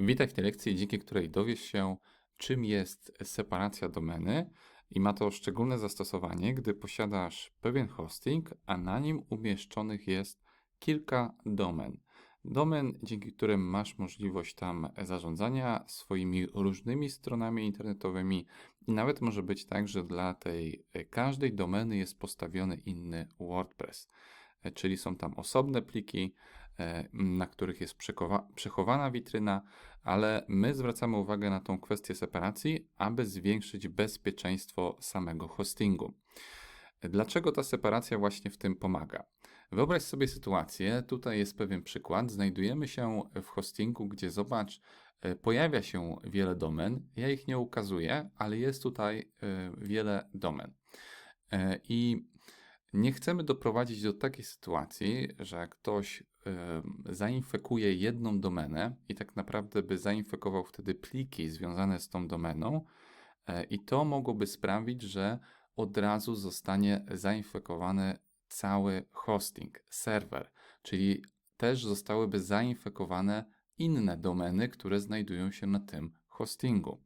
Witaj w tej lekcji, dzięki której dowiesz się, czym jest separacja domeny i ma to szczególne zastosowanie, gdy posiadasz pewien hosting, a na nim umieszczonych jest kilka domen. Domen, dzięki którym masz możliwość tam zarządzania swoimi różnymi stronami internetowymi i nawet może być tak, że dla tej każdej domeny jest postawiony inny WordPress, czyli są tam osobne pliki, E, na których jest przechowana witryna, ale my zwracamy uwagę na tą kwestię separacji, aby zwiększyć bezpieczeństwo samego hostingu. Dlaczego ta separacja właśnie w tym pomaga? Wyobraź sobie sytuację, tutaj jest pewien przykład. Znajdujemy się w hostingu, gdzie zobacz, e, pojawia się wiele domen. Ja ich nie ukazuję, ale jest tutaj e, wiele domen. I nie chcemy doprowadzić do takiej sytuacji, że ktoś zainfekuje jedną domenę i tak naprawdę by zainfekował wtedy pliki związane z tą domeną, e, i to mogłoby sprawić, że od razu zostanie zainfekowany cały hosting, serwer, czyli też zostałyby zainfekowane inne domeny, które znajdują się na tym hostingu.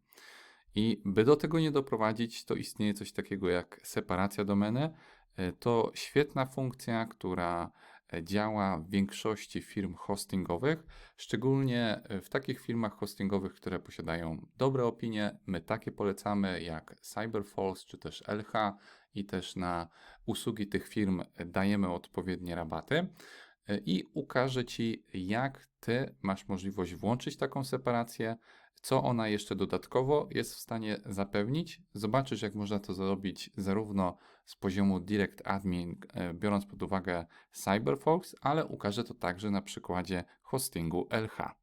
I by do tego nie doprowadzić, to istnieje coś takiego jak separacja domeny. E, to świetna funkcja, która e, działa w większości firm hostingowych, szczególnie e, w takich firmach hostingowych, które posiadają dobre opinie. My takie polecamy jak CyberFalls czy też LH i też na usługi tych firm dajemy odpowiednie rabaty i ukażę Ci, jak Ty masz możliwość włączyć taką separację, co ona jeszcze dodatkowo jest w stanie zapewnić. Zobaczysz, jak można to zrobić zarówno z poziomu Direct Admin, e, biorąc pod uwagę CyberFox, ale ukażę to także na przykładzie hostingu LH.